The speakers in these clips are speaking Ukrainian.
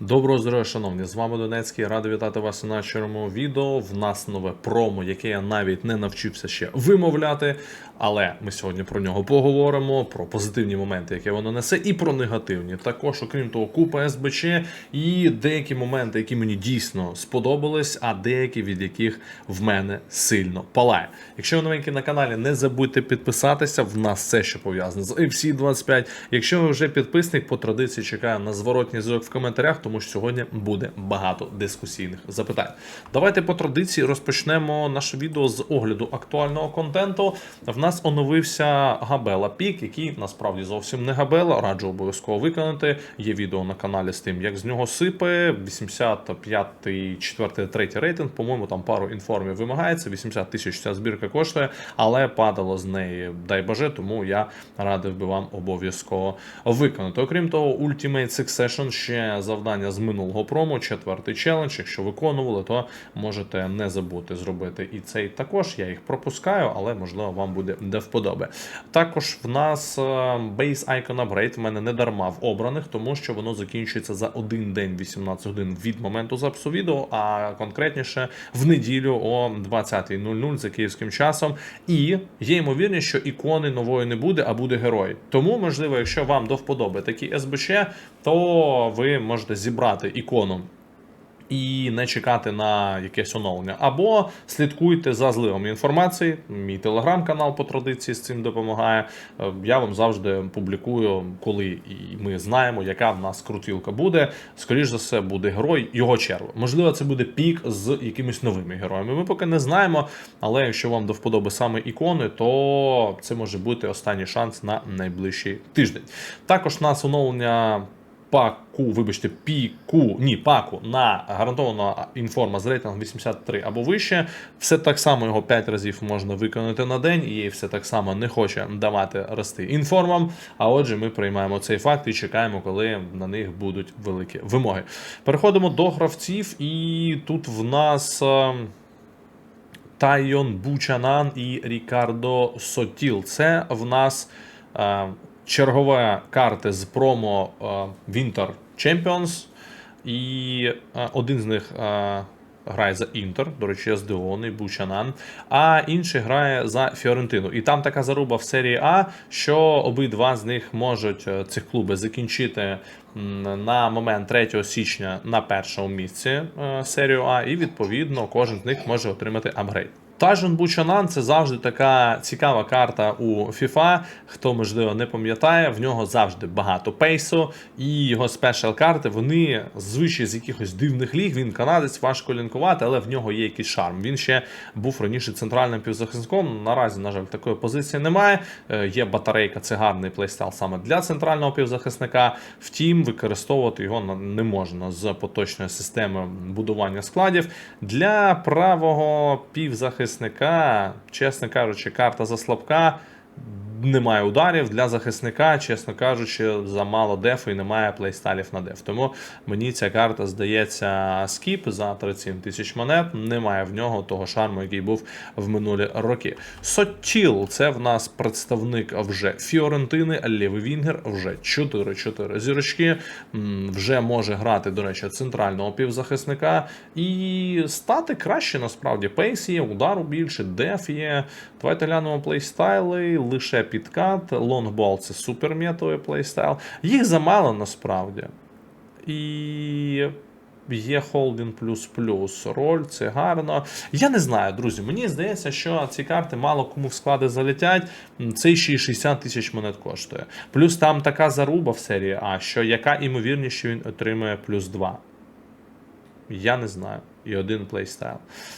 Доброго здоров'я, шановні! З вами Донецький. Радий вітати вас на нашому відео. В нас нове промо, яке я навіть не навчився ще вимовляти. Але ми сьогодні про нього поговоримо, про позитивні моменти, які воно несе, і про негативні. Також, окрім того, купа СБЧ і деякі моменти, які мені дійсно сподобались, а деякі від яких в мене сильно палає. Якщо ви новенькі на каналі, не забудьте підписатися. В нас все, що пов'язане з FC 25. Якщо ви вже підписник, по традиції чекаю на зворотній зв'язок в коментарях, тому що сьогодні буде багато дискусійних запитань. Давайте по традиції розпочнемо наше відео з огляду актуального контенту. В нас оновився Габела Пік, який насправді зовсім не Габела. Раджу обов'язково виконати. Є відео на каналі з тим, як з нього сипе. 85, 4, 3 рейтинг. По-моєму, там пару інформів вимагається. 80 тисяч ця збірка коштує, але падало з неї, дай боже, тому я радив би вам обов'язково виконати. Окрім того, Ultimate Succession ще завдання з минулого промо, четвертий челендж. Якщо виконували, то можете не забути зробити і цей також. Я їх пропускаю, але можливо вам буде де вподоби. Також в нас Base Icon Upgrade в мене не дарма в обраних, тому що воно закінчується за один день 18 годин від моменту запису відео, а конкретніше в неділю о 20.00 за київським часом. І є ймовірність, що ікони нової не буде, а буде герой. Тому, можливо, якщо вам до вподоби такі СБЧ, то ви можете зібрати ікону. І не чекати на якесь оновлення. Або слідкуйте за зливами інформації. Мій телеграм-канал по традиції з цим допомагає. Е, Я вам завжди публікую, коли ми знаємо, яка в нас крутілка буде. Скоріше за все, буде герой його черви. Можливо, це буде пік з якимись новими героями. Ми поки не знаємо. Але якщо вам до вподоби саме ікони, то це може бути останній шанс на найближчий тиждень. Також у нас оновлення паку, вибачте, піку, ні, паку на гарантовано інформа з рейтингом 83 або вище. Все так само його 5 разів можна виконати на день, і все так само не хоче давати рости інформам. А отже, ми приймаємо цей факт і чекаємо, коли на них будуть великі вимоги. Переходимо до гравців, і тут в нас. е, Тайон Бучанан і Рікардо Сотіл. Це в нас е, чергова карта з промо е, Winter Champions. І е, один з них е, грає за Інтер, до речі, я здивований, Бучанан, а інший грає за Фіорентину. І там така заруба в серії А, що обидва з них можуть цих клуби закінчити на момент 3 січня на першому місці серію А, і відповідно кожен з них може отримати апгрейд. Тажен Бучанан це завжди така цікава карта у FIFA. Хто можливо не пам'ятає, в нього завжди багато пейсу, і його спешл карти вони звичай з якихось дивних ліг. Він канадець, важко лінкувати, але в нього є якийсь шарм. Він ще був раніше центральним півзахисником. Наразі, на жаль, такої позиції немає. Е, Є батарейка, це гарний плейстайл саме для центрального півзахисника. Втім, використовувати його не можна з поточної системи будування складів. Для правого півзахисника, чесно кажучи, карта заслабка. Немає ударів для захисника, чесно кажучи, замало дефу і немає плейстайлів на деф. Тому мені ця карта здається скіп за 37 тисяч монет. Немає в нього того шарму, який був в минулі роки. Сотіл це в нас представник вже Фіорентини, лівий Вінгер, вже 4-4 зірочки. Вже може грати, до речі, центрального півзахисника і стати краще насправді. Пейс є, удару більше, деф є. Давайте глянемо плейстайли, лише підкат, лонгбол це суперметовий плейстайл. Їх замало насправді. І є холдинг плюс плюс роль, це гарно. Я не знаю, друзі. Мені здається, що ці карти мало кому в склади залетять. Це ще й 60 тисяч монет коштує. Плюс там така заруба в серії А, що яка імовірність, що він отримує плюс 2. Я не знаю. І один плейстайл.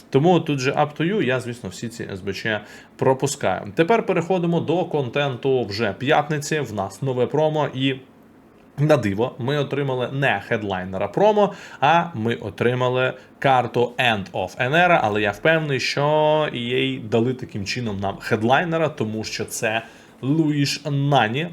Тому тут же up to you, я, звісно, всі ці СБЧ пропускаю. Тепер переходимо до контенту вже п'ятниці. В нас нове промо і. На диво, ми отримали не хедлайнера промо, а ми отримали карту End of an Era, але я впевнений, що EA дали таким чином нам хедлайнера, тому що це Луїш Нані.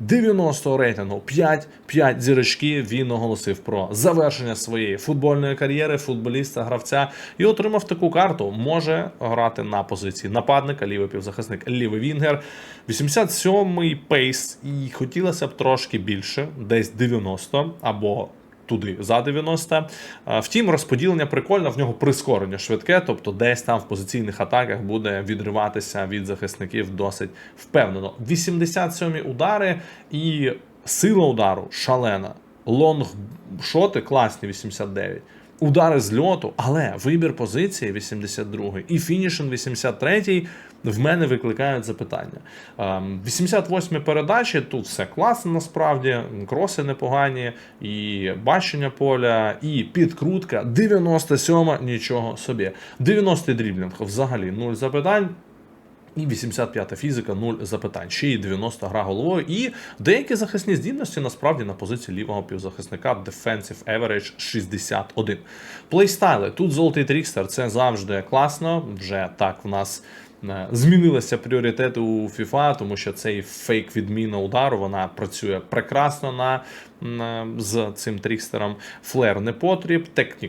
90 рейтингу 5, 5 зірочки. Він оголосив про завершення своєї футбольної кар'єри, футболіста, гравця і отримав таку карту. Може грати на позиції нападника, лівий півзахисник, лівий вінгер. 87-й пейс, і хотілося б трошки більше, десь 90 або туди за 90. Е, Втім, розподілення прикольне, в нього прискорення швидке, тобто десь там в позиційних атаках буде відриватися від захисників досить впевнено. 87 удари і сила удару шалена. Лонгшоти класні 89. Удари з льоту, але вибір позиції 82 і фінішинг 83 в мене викликають запитання. Ем, 88 передачі тут все класно насправді, кроси непогані, і бачення поля, і підкрутка. 97 нічого собі. 90 дріблінг взагалі нуль запитань. І 85-та фізика, 0 запитань. Ще й 90 гра головою. І деякі захисні здібності насправді на позиції лівого півзахисника Defensive Average 61. Плейстайли. Тут золотий трікстер, це завжди класно. Вже так в нас. е, Змінилися пріоритети у FIFA, тому що цей фейк відміна удару вона працює прекрасно на, на з цим трікстером. Флер не потріб, е,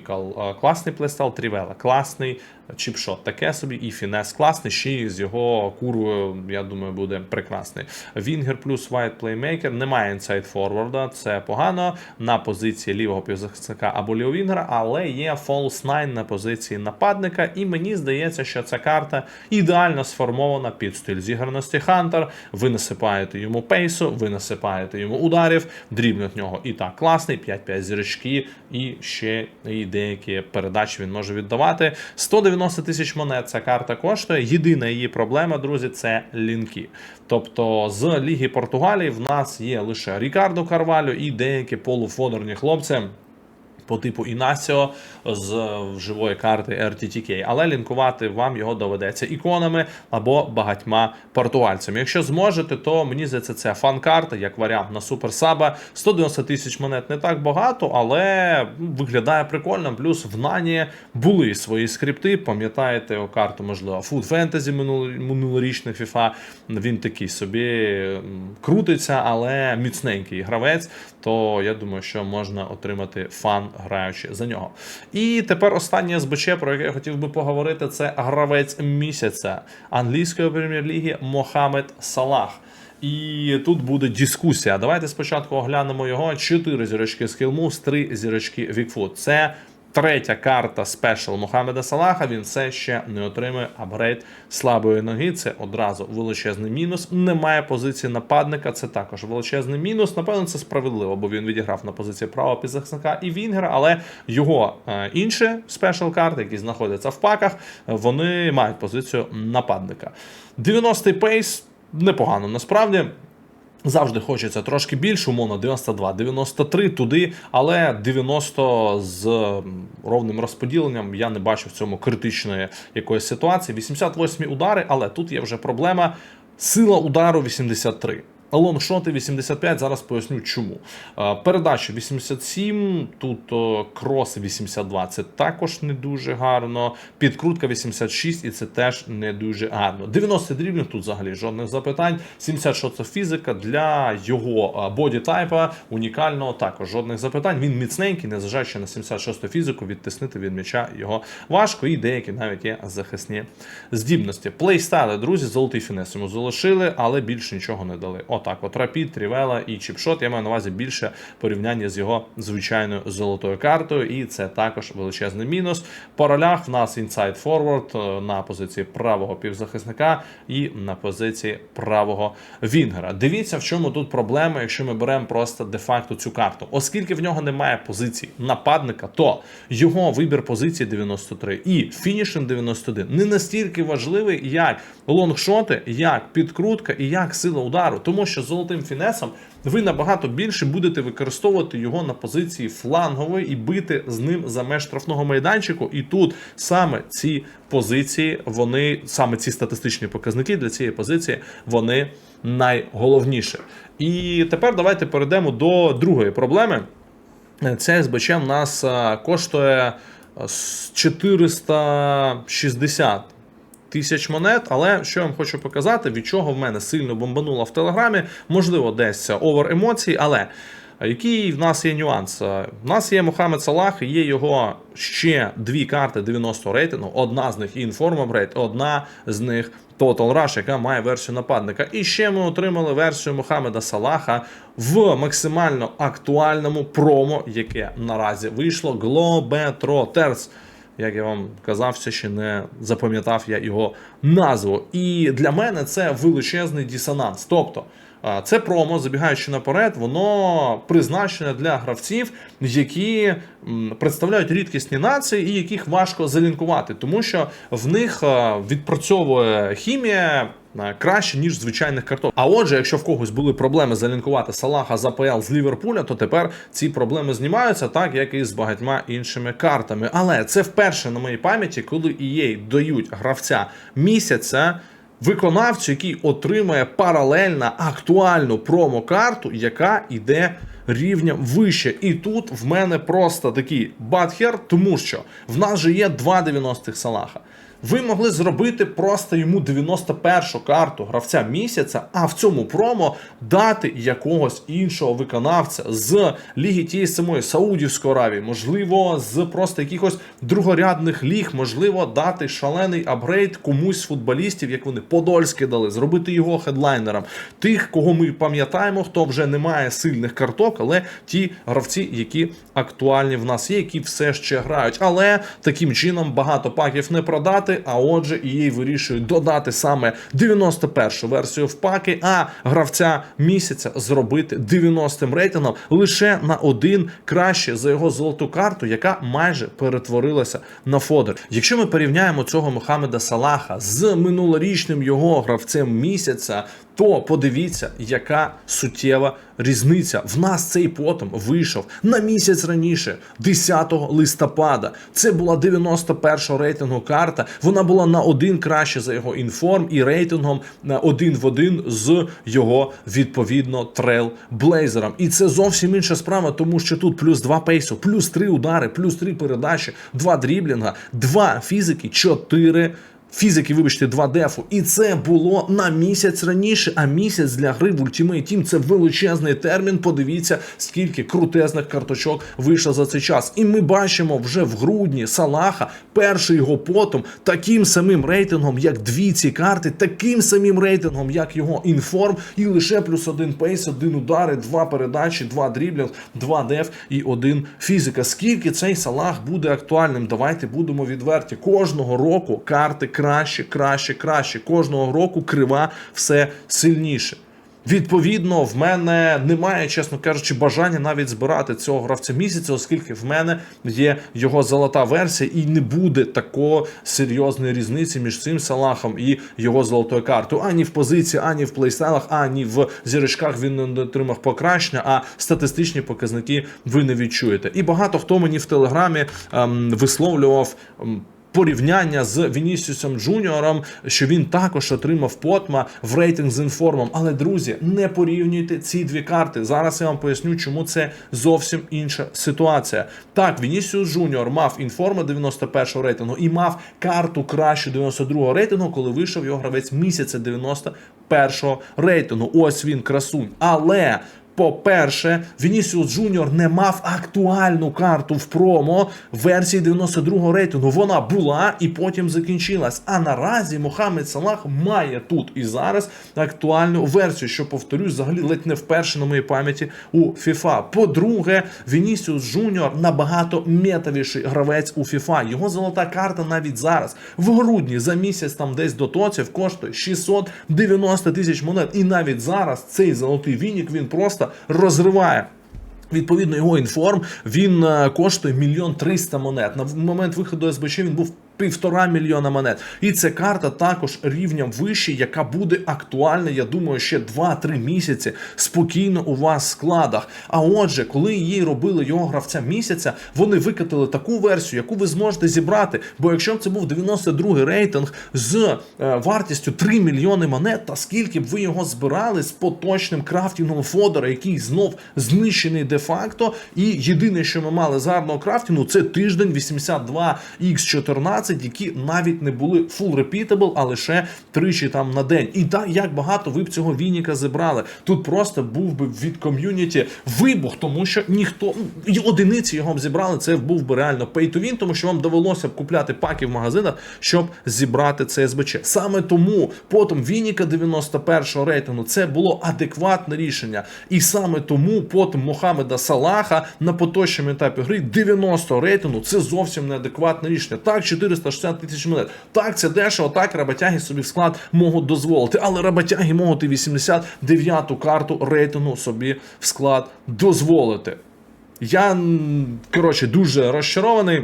класний плейстайл, Трівела класний, чіпшот таке собі, і фінес класний. Ще з його курвою, я думаю, буде прекрасний. Вінгер плюс White Playmaker, немає інсайд форварда, це погано на позиції лівого півзахисника або лівого вінгера, але є False 9 на позиції нападника, і мені здається, що ця карта ідеально сформована під стиль зіграності Хантер. Ви насипаєте йому пейсу, ви насипаєте йому ударів, дрібно в нього і так класний, 5-5 зірочки, і ще і деякі передачі він може віддавати. 190 тисяч монет ця карта коштує. Єдина її проблема, друзі, це лінки. Тобто з Ліги Португалії в нас є лише Рікардо Карвалю і деякі полуфодерні хлопці. По типу Інасіо з живої карти RTTK, але лінкувати вам його доведеться іконами або багатьма португальцями. Якщо зможете, то мені здається, це фан-карта як варіант на суперсаба. 190 тисяч монет не так багато, але виглядає прикольно. Плюс в Нані були свої скрипти. Пам'ятаєте карту, можливо, Food Fantasy минул- минулорічних FIFA. Він такий собі крутиться, але міцненький гравець. То я думаю, що можна отримати фан, граючи за нього. І тепер останнє СБЧ, про яке я хотів би поговорити, це гравець місяця англійської прем'єр-ліги Мохамед Салах. І тут буде дискусія. Давайте спочатку оглянемо його. 4 зірочки Скілмус, 3 зірочки Вікфут. Це третя карта спешл Мохамеда Салаха. Він все ще не отримує апгрейд слабої ноги. Це одразу величезний мінус. Немає позиції нападника. Це також величезний мінус. Напевно, це справедливо, бо він відіграв на позиції правого підзахисника і Вінгера, але його е, інші спешл карти, які знаходяться в паках, вони мають позицію нападника. 90-й пейс непогано насправді. Завжди хочеться трошки більше, умовно 92, 93 туди, але 90 з ровним розподіленням я не бачу в цьому критичної якоїсь ситуації. 88 удари, але тут є вже проблема. Сила удару 83. Лонгшоти 85, зараз поясню чому. Е, Передача 87, тут крос 82, це також не дуже гарно. Підкрутка 86, і це теж не дуже гарно. 90 дрібних, тут взагалі жодних запитань. 76 це фізика для його е, боді-тайпа унікального також жодних запитань. Він міцненький, незважаючи на 76 фізику, відтиснити від м'яча його важко, і деякі навіть є захисні здібності. Плейстайли, друзі, золотий фінес йому залишили, але більше нічого не дали. Отак, от Рапід, Трівела і Чіпшот. Я маю на увазі більше порівняння з його звичайною золотою картою, і це також величезний мінус. По ролях в нас інсайд форвард е, на позиції правого півзахисника і на позиції правого Вінгера. Дивіться, в чому тут проблема, якщо ми беремо просто де-факто цю карту. Оскільки в нього немає позиції нападника, то його вибір позиції 93 і фінішинг 91 не настільки важливий, як лонгшоти, як підкрутка і як сила удару, тому з золотим фінесом ви набагато більше будете використовувати його на позиції флангової і бити з ним за меж штрафного майданчику. І тут саме ці позиції, вони саме ці статистичні показники для цієї позиції, вони найголовніші. І тепер давайте перейдемо до другої проблеми. Це СБЧ в нас коштує а, 460 тисяч монет. Але що я вам хочу показати, від чого в мене сильно бомбануло в телеграмі, можливо, десь овер емоцій, але. Який в нас є нюанс? Е, В нас є Мохамед Салах, є його ще дві карти 90 рейтингу. Одна з них Inform Upgrade, одна з них Total Rush, яка має версію нападника. І ще ми отримали версію Мохамеда Салаха в максимально актуальному промо, яке наразі вийшло Globetrotters. Як я вам казав, все ще не запам'ятав я його назву. І для мене це величезний дисонанс. Тобто, це промо, забігаючи наперед, воно призначене для гравців, які представляють рідкісні нації і яких важко залінкувати, тому що в них відпрацьовує хімія. А, Краще ніж звичайних карток. А отже, якщо в когось були проблеми залінкувати Салаха з АПЛ з Ліверпуля, то тепер ці проблеми знімаються, так як і з багатьма іншими картами. Але це вперше на моїй пам'яті, коли EA дають гравця місяця виконавцю, який отримує паралельно актуальну промо-карту, яка йде рівнем вище. І тут в мене просто такий батхер, тому що в нас же є два 90-х Салаха. Ви могли зробити просто йому 91-шу карту гравця місяця, а в цьому промо дати якогось іншого виконавця з ліги тієї самої Саудівської Аравії, можливо, з просто якихось другорядних ліг, можливо, дати шалений апгрейд комусь з футболістів, як вони Подольський дали, зробити його хедлайнером. Тих, кого ми пам'ятаємо, хто вже не має сильних карток, але ті гравці, які актуальні в нас є, які все ще грають. Але таким чином багато паків не продати. А отже, EA вирішує додати саме 91-шу версію в паки, а гравця місяця зробити 90-м рейтингом лише на один краще за його золоту карту, яка майже перетворилася на фодер. Якщо ми порівняємо цього Мохамеда Салаха з минулорічним його гравцем місяця. То подивіться, яка суттєва різниця. В нас цей потом вийшов на місяць раніше, 10 листопада. Це була 91 рейтингу карта. Вона була на один краще за його інформ і рейтингом один в один з його відповідно трейл блейзером. І це зовсім інша справа, тому що тут плюс 2 пейсу, плюс 3 удари, плюс 3 передачі, 2 дріблінга, 2 фізики, 4 Фізики, вибачте, 2 дефу. І це було на місяць раніше. А місяць для гри в Ultimate Team – це величезний термін. Подивіться, скільки крутезних карточок вийшло за цей час. І ми бачимо вже в грудні Салаха, перший його потом, таким самим рейтингом, як дві ці карти, таким самим рейтингом, як його інформ, і лише плюс один пейс, один удари, два передачі, два дріблінг, два деф і один фізика. Скільки цей Салах буде актуальним? Давайте будемо відверті. Кожного року карти краще, краще, краще. Кожного року крива все сильніше. Відповідно, в мене немає, чесно кажучи, бажання навіть збирати цього гравця місяця, оскільки в мене є його золота версія, і не буде такої серйозної різниці між цим салахом і його золотою картою. Ані в позиції, ані в плейстайлах, ані в зірочках він не отримав покращення, а статистичні показники ви не відчуєте. І багато хто мені в телеграмі ем, висловлював. ем, порівняння з Вінісіусом Джуніором, що він також отримав потма в рейтинг з інформом. Але друзі, не порівнюйте ці дві карти. Зараз я вам поясню, чому це зовсім інша ситуація. Так, Вінісіус Джуніор мав інформа 91-го рейтингу і мав карту кращу 92-го рейтингу, коли вийшов його гравець місяця 91 рейтингу. Ось він красунь. Але по-перше, Вінісіус Джуніор не мав актуальну карту в промо версії 92-го рейтингу. Вона була і потім закінчилась. А наразі Мохамед Салах має тут і зараз актуальну версію, що повторюсь, взагалі ледь не вперше на моїй пам'яті у FIFA. По-друге, Вінісіус Джуніор набагато метовіший гравець у FIFA. Його золота карта навіть зараз в грудні за місяць там десь до тоців коштує 690 тисяч монет. І навіть зараз цей золотий вінік він просто розриває. Відповідно, його інформ він е, коштує мільйон триста монет. На момент виходу СБЧ він був півтора мільйона монет. І ця карта також рівнем вище, яка буде актуальна, я думаю, ще 2-3 місяці спокійно у вас в складах. А отже, коли її робили його гравця місяця, вони викатили таку версію, яку ви зможете зібрати. Бо якщо б це був 92 рейтинг з е, вартістю 3 мільйони монет, та скільки б ви його збирали з поточним крафтінгом фодера, який знов знищений де-факто. І єдине, що ми мали з гарного крафтінгу, це тиждень 82 x 14 15, які навіть не були full repeatable, а лише тричі там на день. І так як багато ви б цього Вініка зібрали. Тут просто був би від ком'юніті вибух, тому що ніхто ну, одиниці його б зібрали. Це був би реально pay to win, тому що вам довелося б купляти паки в магазинах, щоб зібрати це СБЧ. Саме тому потім Вініка 91-го рейтингу це було адекватне рішення. І саме тому потім Мохамеда Салаха на поточному етапі гри 90-го рейтингу це зовсім неадекватне рішення. Так, 460 тисяч монет. Так, це дешево, так роботяги собі в склад можуть дозволити. Але роботяги можуть і 89-ту карту рейтингу собі в склад дозволити. Я коротше дуже розчарований.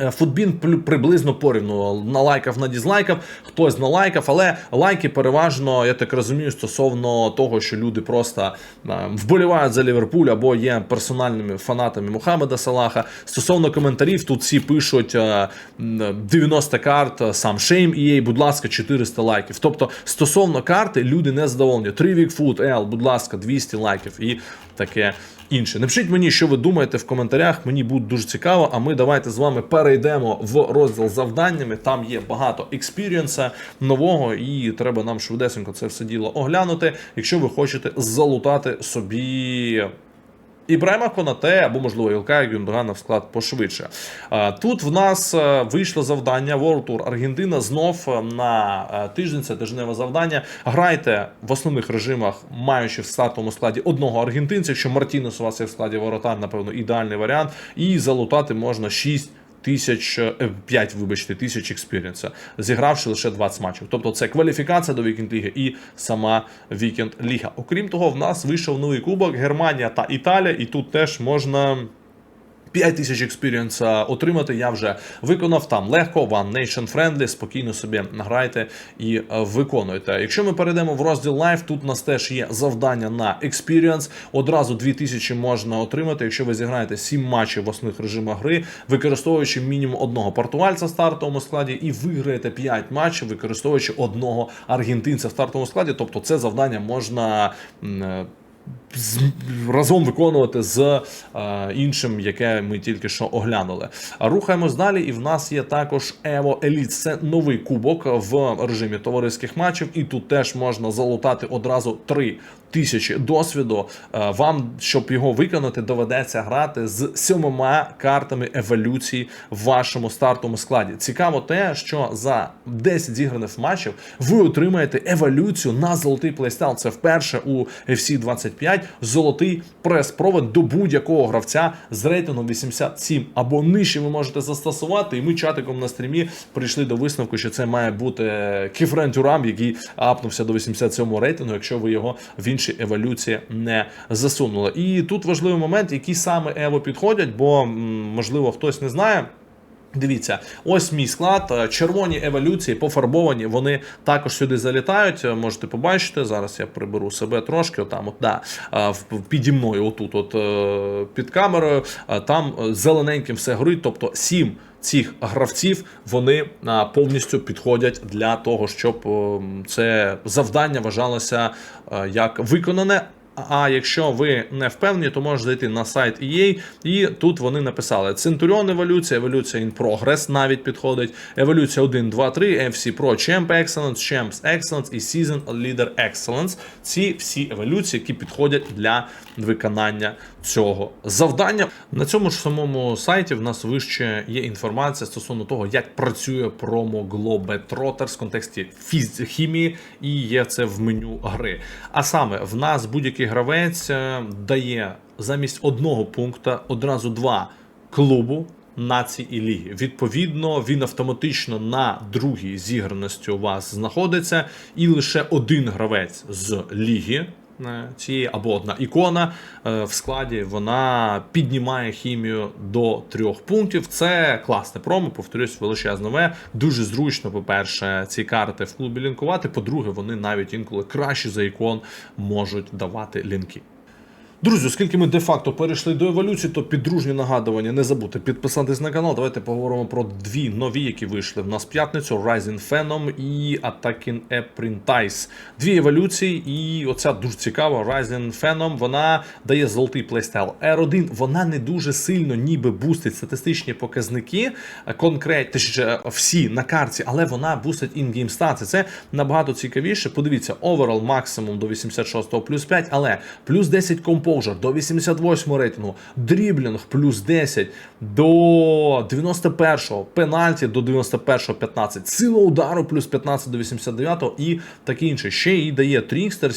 Е, Футбін приблизно порівну налайкав на дізлайкав, хтось налайкав, але лайки переважно, я так розумію, стосовно того, що люди просто е, вболівають за Ліверпуль або є персональними фанатами Мухаммеда Салаха. Стосовно коментарів, тут всі пишуть е, 90 карт, е, сам шейм EA, будь ласка, 400 лайків. Тобто, стосовно карти, люди не задоволені. 3 Вікфут, L, будь ласка, 200 лайків і таке інше. Напишіть мені, що ви думаєте в коментарях. Мені буде дуже цікаво. А ми давайте з вами перейдемо в розділ завданнями. Там є багато експірієнса нового, і треба нам швидесенько це все діло оглянути. Якщо ви хочете залутати собі. Ібрайма Конате або, можливо, Ілкая Гюндогана в склад пошвидше. Тут в нас е, вийшло завдання World Tour Аргентина знов е, на е, тиждень. Це тижневе завдання. Грайте в основних режимах, маючи в стартовому складі одного аргентинця. Якщо Мартінес у вас є в складі воротар, напевно, ідеальний варіант. І залутати можна 6 тисяч п'ять, 5, вибачте, тисяч експіріенса, зігравши лише 20 матчів. Тобто це кваліфікація до Вікенд Ліги і сама Вікенд Ліга. Окрім того, в нас вийшов новий кубок Германія та Італія, і тут теж можна. 5 тисяч експірієнса отримати я вже виконав там легко, One Nation Friendly, спокійно собі грайте і е, виконуйте. Якщо ми перейдемо в розділ Live, тут у нас теж є завдання на експірієнс. Одразу 2000 можна отримати, якщо ви зіграєте 7 матчів в основних режимах гри, використовуючи мінімум одного португальця в стартовому складі, і виграєте 5 матчів, використовуючи одного аргентинця в стартовому складі. Тобто це завдання можна. Разом виконувати з е, іншим, яке ми тільки що оглянули. Рухаємось далі, і в нас є також Evo Elite. Це новий кубок в режимі товариських матчів, і тут теж можна залутати одразу 3 тисячі досвіду. Е, Вам, щоб його виконати, доведеться грати з сьомома картами еволюції в вашому стартовому складі. Цікаво те, що за 10 зіграних матчів ви отримаєте еволюцію на золотий плейстайл. Це вперше у FC 25 золотий прес-провод до будь-якого гравця з рейтингом 87 або нижче ви можете застосувати. І ми чатиком на стрімі прийшли до висновку, що це має бути Кіфрен Тюрам, який апнувся до 87 рейтингу, якщо ви його в інші еволюції не засунули. І тут важливий момент, які саме ево підходять, бо можливо хтось не знає. Дивіться, ось мій склад. Е, Червоні еволюції пофарбовані, вони також сюди залітають. Е, Можете побачити. Зараз я приберу себе трошки. Отам, от, да, е, піді мною, отут, от під камерою. Там зелененьким все горить. Тобто сім цих гравців вони повністю підходять для того, щоб е, це завдання вважалося як виконане. А якщо ви не впевнені, то можете зайти на сайт EA, і тут вони написали Центуріон еволюція, еволюція in Progress навіть підходить, еволюція 1, 2, 3, FC Pro Champ Excellence, Champs Excellence і Season Leader Excellence. Ці всі еволюції, які підходять для виконання цього завдання. На цьому ж самому сайті в нас вище є інформація стосовно того, як працює промо Globetrotters в контексті фіз- хімії, і є це в меню гри. А саме в нас будь-який гравець е, дає замість одного пункта одразу два клубу. Націй і ліги. Відповідно, він автоматично на другій зіграності у вас знаходиться, і лише один гравець з ліги цієї або одна ікона е, в складі вона піднімає хімію до трьох пунктів. Це класне промо, повторюсь, величезне нове. Дуже зручно, по-перше, ці карти в клубі лінкувати. По-друге, вони навіть інколи краще за ікон можуть давати лінки. Друзі, оскільки ми де-факто перейшли до еволюції, то підружні нагадування. Не забудьте підписатись на канал. Давайте поговоримо про дві нові, які вийшли в нас в п'ятницю: Rising Phenom і Attacking Apprentice. Дві еволюції, і оця дуже цікава. Rising Phenom, вона дає золотий плейстайл. R1, вона не дуже сильно ніби бустить статистичні показники, конкретні точніше, всі на карті, але вона бустить інгейм стати. Це набагато цікавіше. Подивіться, overall максимум до 86 плюс 5, але плюс 10 композер до 88 рейтингу, дріблінг плюс 10 до 91-го, пенальті до 91-го 15, сила удару плюс 15 до 89 і таке інше. Ще й дає Трікстер,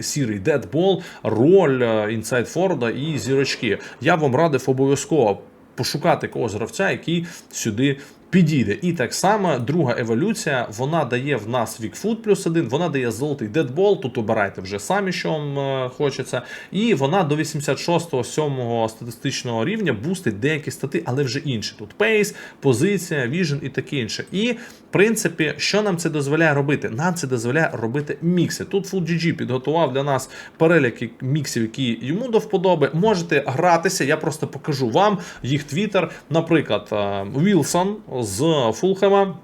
сірий дедбол, роль е, інсайд Форда і зірочки. Я вам радив обов'язково пошукати когось гравця, який сюди підійде. І так само друга еволюція, вона дає в нас Вікфуд плюс один, вона дає золотий дедбол, тут обирайте вже самі, що вам е, хочеться. І вона до 86-го, 7-го статистичного рівня бустить деякі стати, але вже інші. Тут пейс, позиція, віжен і таке інше. І, принципі, що нам це дозволяє робити? Нам це дозволяє робити мікси. Тут FullGG підготував для нас перелік міксів, які йому до вподоби. Можете гратися, я просто покажу вам їх твіттер. Наприклад, Вілсон з Фулхема.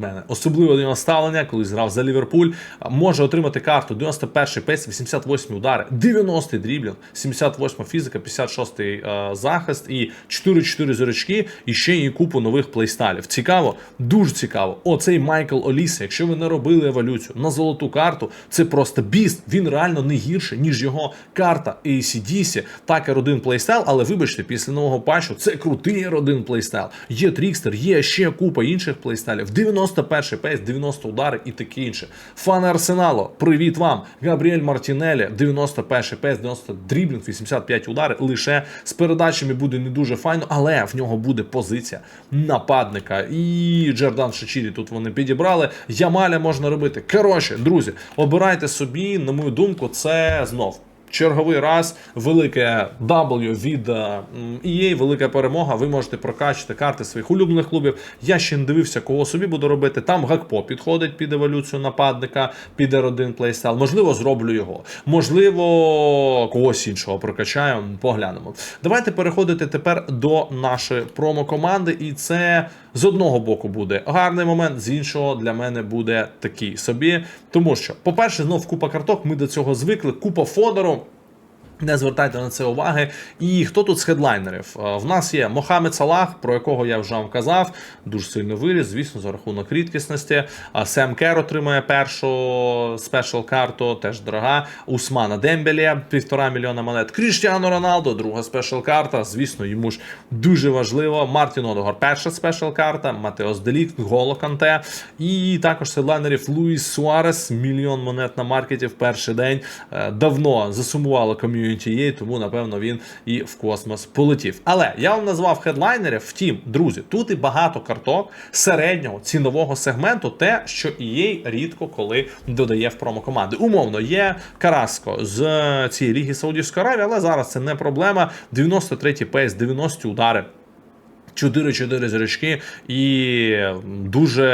Мене особливе до нього ставлення, коли грав за Ліверпуль, може отримати карту 91 пейс, 88 удари, 90 дріблінг, 78 фізика, 56 е, захист і 4-4 зірочки, і ще і купу нових плейстайлів. Цікаво, дуже цікаво. Оцей Майкл Оліса, якщо ви не робили еволюцію на золоту карту, це просто біст. Він реально не гірше, ніж його карта ACDC. Так, R1 плейстайл, але вибачте, після нового патчу це крутий R1 плейстайл. Є Трікстер, є ще купа інших плейстайлів. 91 пейс, 90 удари і таке інше. Фани Арсеналу, привіт вам! Габріель Мартінелі, 91 пейс, 90 дріблінг, 85 удари. Лише з передачами буде не дуже файно, але в нього буде позиція нападника. І Джордан Шачірі тут вони підібрали. Ямаля можна робити. Коротше, друзі, обирайте собі, на мою думку, це знов. Черговий раз велике W від е, EA, велика перемога. Ви можете прокачати карти своїх улюблених клубів. Я ще не дивився, кого собі буду робити. Там Гакпо підходить під еволюцію нападника, під R1 плейстайл. Можливо, зроблю його. Можливо, когось іншого прокачаю. Поглянемо. Давайте переходити тепер до нашої промо-команди, і це з одного боку буде гарний момент, з іншого для мене буде такий собі. Тому що, по-перше, знов купа карток. Ми до цього звикли. Купа фодору. Не звертайте на це уваги. І хто тут з хедлайнерів? Е, В нас є Мохамед Салах, про якого я вже вам казав. Дуже сильно виріс, звісно, за рахунок рідкісності. Сем Кер отримує першу спешл карту, теж дорога. Усмана Дембелі, півтора мільйона монет. Кріштіану Роналдо, друга спешл карта. Звісно, йому ж дуже важливо. Мартін Одогор, перша спешл карта. Матеос Делік, Голо Канте. І також з хедлайнерів Луїс Суарес, мільйон монет на маркеті в перший день. Е, Давно засумувало ком'юніті є, тому напевно він і в космос полетів. Але я вам назвав хедлайнерів. Втім, друзі, тут і багато карток середнього цінового сегменту, те, що EA рідко коли додає в промокоманди. Умовно, є Караско з цієї ліги Саудівської Аравії, але зараз це не проблема. 93-й пейс, 90 удари. 4-4 зірочки і дуже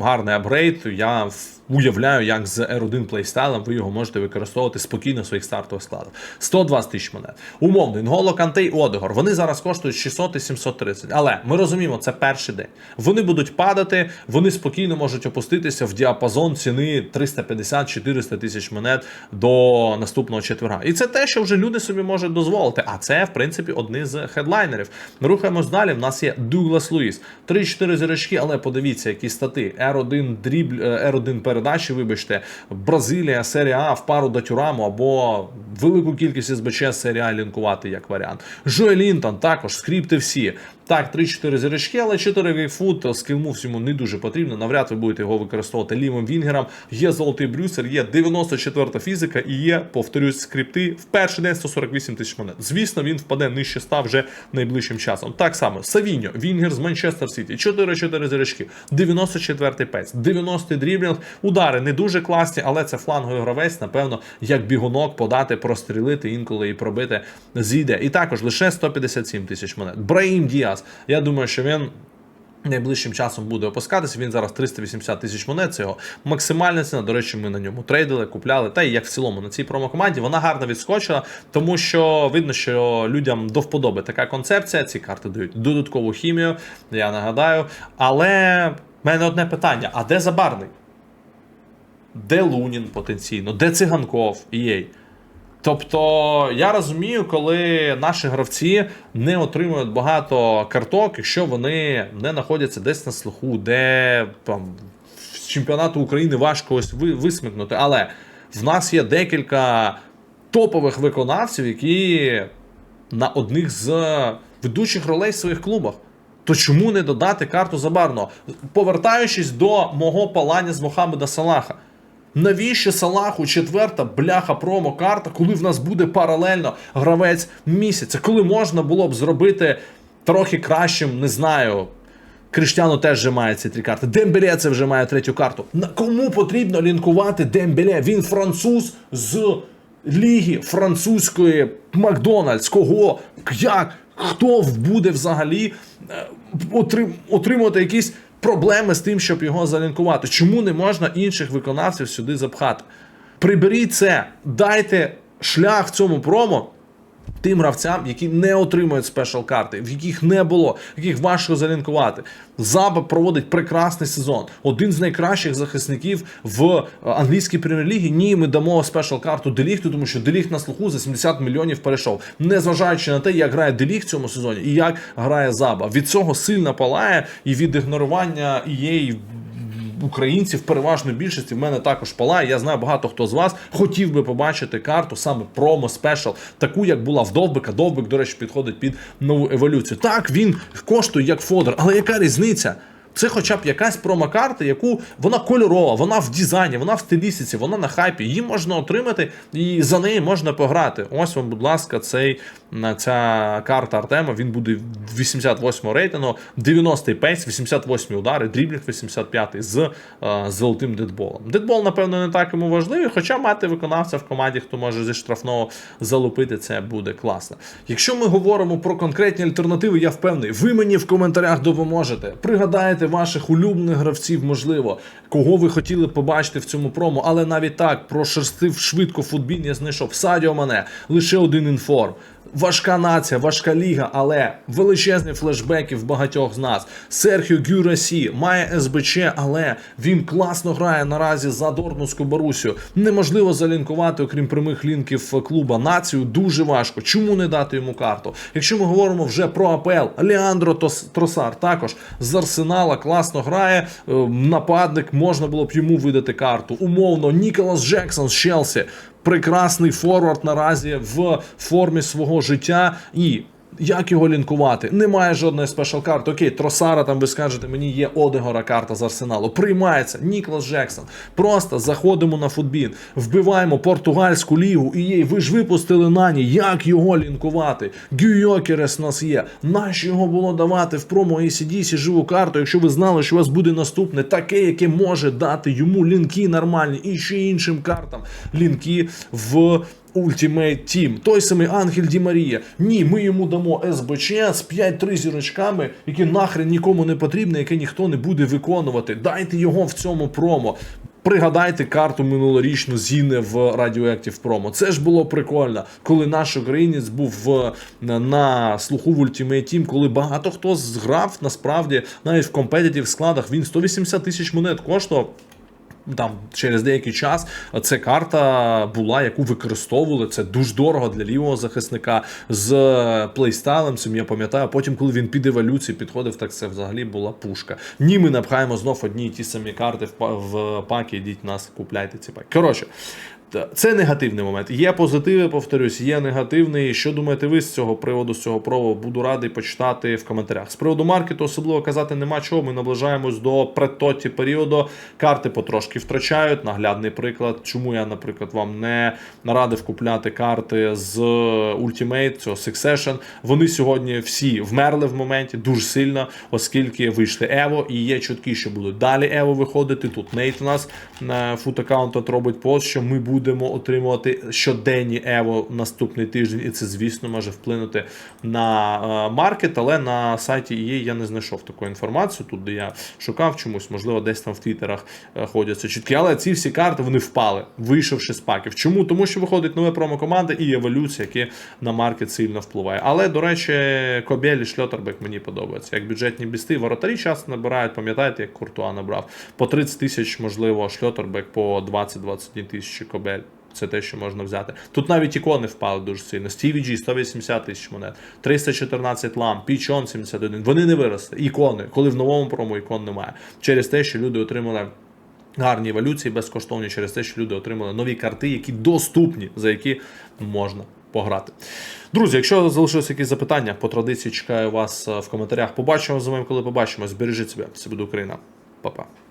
гарний апгрейд. Я уявляю, як з R1 плейстайлем ви його можете використовувати спокійно в своїх стартових складах. 120 тисяч монет. Умовно, Інголо, Канте і Одегор. Вони зараз коштують 600 і 730. Але ми розуміємо, це перший день. Вони будуть падати, вони спокійно можуть опуститися в діапазон ціни 350-400 тисяч монет до наступного четверга. І це те, що вже люди собі можуть дозволити. А це, в принципі, одні з хедлайнерів. Рухаємось далі. В нас є Дуглас Луїс. 3-4 зірочки, але подивіться, які стати. R1 дріб, R1 передачі, вибачте, Бразилія, серія А в пару до Тюраму або велику кількість СБЧ серія А лінкувати як варіант. Жоелінтон також скрипти всі. Так, 3-4 зірочки, але 4 вейфут скілму всьому не дуже потрібно. Навряд ви будете його використовувати лівим вінгером. Є золотий брюсер, є 94 фізика і є, повторюсь, скрипти в перший день 148 тисяч монет. Звісно, він впаде нижче 100 вже найближчим часом. Так само, Савіньо, Вінгер з Манчестер Сіті, 4-4 зірочки, 94 пець, 90 дріблінг. Удари не дуже класні, але це фланговий гравець, напевно, як бігунок подати, прострілити інколи і пробити зійде. І також лише 157 тисяч монет. Браїм Діас. Я думаю, що він Найближчим часом буде опускатися. Він зараз 380 тисяч монет. Це його максимальна ціна. До речі, ми на ньому трейдили, купляли. Та й як в цілому на цій промокоманді вона гарно відскочила, тому що видно, що людям до вподоби така концепція. Ці карти дають додаткову хімію. Я нагадаю. Але в мене одне питання: а де забарний? Де Лунін потенційно? Де циганков? EA? Тобто я розумію, коли наші гравці не отримують багато карток, якщо вони не знаходяться десь на слуху, де там з чемпіонату України важко ось висмикнути. Але в нас є декілька топових виконавців, які на одних з ведучих ролей в своїх клубах. То чому не додати карту забарного? Повертаючись до мого палання з Мохаммеда Салаха. Навіщо Салаху четверта бляха промо-карта, коли в нас буде паралельно гравець місяця, коли можна було б зробити трохи кращим, не знаю. Криштяно теж вже має ці три карти. Дембеле це вже має третю карту. На кому потрібно лінкувати Дембеле? Він француз з ліги французької Макдональдс. Кого? Як? Хто буде взагалі е, отрим- отримувати якісь проблеми з тим, щоб його залінкувати? Чому не можна інших виконавців сюди запхати? Приберіть це, дайте шлях цьому промо тим гравцям, які не отримують спешл карти, в яких не було, яких важко залінкувати. Заба проводить прекрасний сезон. Один з найкращих захисників в е, англійській прем'єр-лігі. Ні, ми дамо спешл карту Деліхту, тому що Деліхт на слуху за 70 мільйонів перейшов. Незважаючи на те, як грає Деліхт в цьому сезоні і як грає Заба. Від цього сильно палає і від ігнорування EA українців переважно більшості в мене також палає. Я знаю багато хто з вас хотів би побачити карту саме промо спешл, таку як була в Довбика. Довбик, до речі, підходить під нову еволюцію. Так він коштує як фодер, але яка різниця? Це хоча б якась промокарта, яку вона кольорова, вона в дизайні, вона в стилістиці, вона на хайпі. Її можна отримати і за неї можна пограти. Ось вам, будь ласка, цей ця карта Артема. Він буде 88 рейтингу, 90-й пейс, 88 удари, дріблінг 85-й з е, золотим дедболом. Дедбол, напевно, не так йому важливий, хоча мати виконавця в команді, хто може зі штрафного залупити, це буде класно. Якщо ми говоримо про конкретні альтернативи, я впевнений, ви мені в коментарях допоможете. Пригадаєте ваших улюблених гравців, можливо, кого ви хотіли побачити в цьому промо, але навіть так прошерстив швидко футбін, я знайшов Садіо Мане, лише один інформ. Важка нація, важка ліга, але величезні флешбеки в багатьох з нас. Серхіо Гюрасі має СБЧ, але він класно грає наразі за Дортмундську Борусію. Неможливо залінкувати, окрім прямих лінків клуба націю. Дуже важко. Чому не дати йому карту? Якщо ми говоримо вже про АПЛ, Леандро Тросар також з Арсенала класно грає. Е, Нападник можна було б йому видати карту. Умовно, Ніколас Джексон з Челсі прекрасний форвард наразі в формі свого життя і. Як його лінкувати? Немає жодної спешл карти. Окей, Тросара, там ви скажете, мені є Одегора карта з арсеналу. Приймається Ніклас Джексон. Просто заходимо на футбін, вбиваємо португальську лігу і їй. Ви ж випустили нані. Як його лінкувати? Гюйокерес нас є. Нащо його було давати в промо ACDC живу карту, якщо ви знали, що у вас буде наступне таке, яке може дати йому лінки нормальні і ще іншим картам лінки в. Ultimate Team, той самий Ангель Ді Марія. Ні, ми йому дамо СБЧ з 5-3 зірочками, які нахрен нікому не потрібні, яке ніхто не буде виконувати. Дайте його в цьому промо. Пригадайте карту минулорічну Зіне в Radioactive Promo. Це ж було прикольно, коли наш українець був в, на, слуху в Ultimate Team, коли багато хто зграв насправді навіть в компетитів складах. Він 180 тисяч монет коштував. Там через деякий час ця карта була, яку використовували. Це дуже дорого для лівого захисника з плейстайлем. Цим я пам'ятаю. Потім, коли він під еволюцію підходив, так це взагалі була пушка. Ні, ми напхаємо знов одні і ті самі карти в, па- в паки. Ідіть нас, купляйте ці паки. Коротше. Це негативний момент. Є позитиви, повторюсь, є негативний. Що думаєте ви з цього приводу, з цього прову? Буду радий почитати в коментарях. З приводу маркету особливо казати нема чого. Ми наближаємось до предтоті періоду. Карти потрошки втрачають. Наглядний приклад. Чому я, наприклад, вам не радив купляти карти з Ultimate, цього Succession. Вони сьогодні всі вмерли в моменті дуже сильно, оскільки вийшли Ево, і є чутки, що будуть далі Ево виходити. Тут Нейт у нас на фут аккаунт робить пост, що ми будемо будемо отримувати щоденні ево наступний тиждень, і це, звісно, може вплинути на е, маркет, але на сайті EA я не знайшов таку інформацію. Тут, де я шукав чомусь, можливо, десь там в твіттерах е, ходяться чіткі. Але ці всі карти вони впали, вийшовши з паків. Чому? Тому що виходить нове промо команди і еволюція, які на маркет сильно впливає. Але, до речі, Кобель і Шльотербек мені подобається. Як бюджетні бісти, воротарі часто набирають, пам'ятаєте, як Куртуа набрав. По 30 тисяч, можливо, Шльотербек, по 20-21 тисячі Кобель. Це те, що можна взяти. Тут навіть ікони впали дуже сильно. Стіві G 180 тисяч монет, 314 лам, Пічон 71. Вони не виросли. Ікони, коли в новому промо ікон немає. Через те, що люди отримали. Гарні еволюції безкоштовні через те, що люди отримали нові карти, які доступні, за які можна пограти. Друзі, якщо залишилось якісь запитання, по традиції чекаю вас е, в коментарях. Побачимо з вами, коли побачимось. Бережіть себе. Це буде Україна. Па-па.